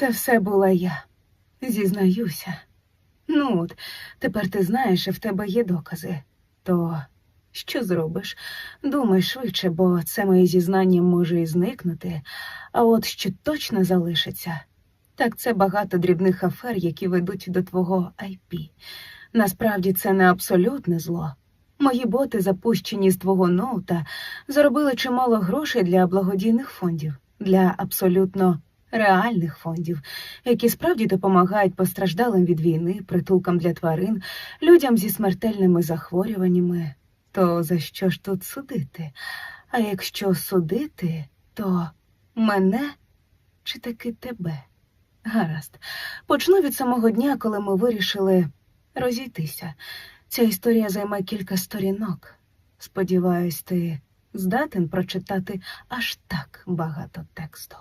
Це все була я. Зізнаюся. Ну от, тепер ти знаєш, і в тебе є докази. То що зробиш? Думай швидше, бо це моє зізнання може і зникнути, а от що точно залишиться, так це багато дрібних афер, які ведуть до твого IP. Насправді це не абсолютне зло. Мої боти, запущені з твого ноута, заробили чимало грошей для благодійних фондів, для абсолютно реальних фондів, які справді допомагають постраждалим від війни, притулкам для тварин, людям зі смертельними захворюваннями. То за що ж тут судити? А якщо судити, то мене чи таки тебе? Гаразд. Почну від самого дня, коли ми вирішили розійтися. Ця історія займе кілька сторінок. Сподіваюсь, ти здатен прочитати аж так багато тексту.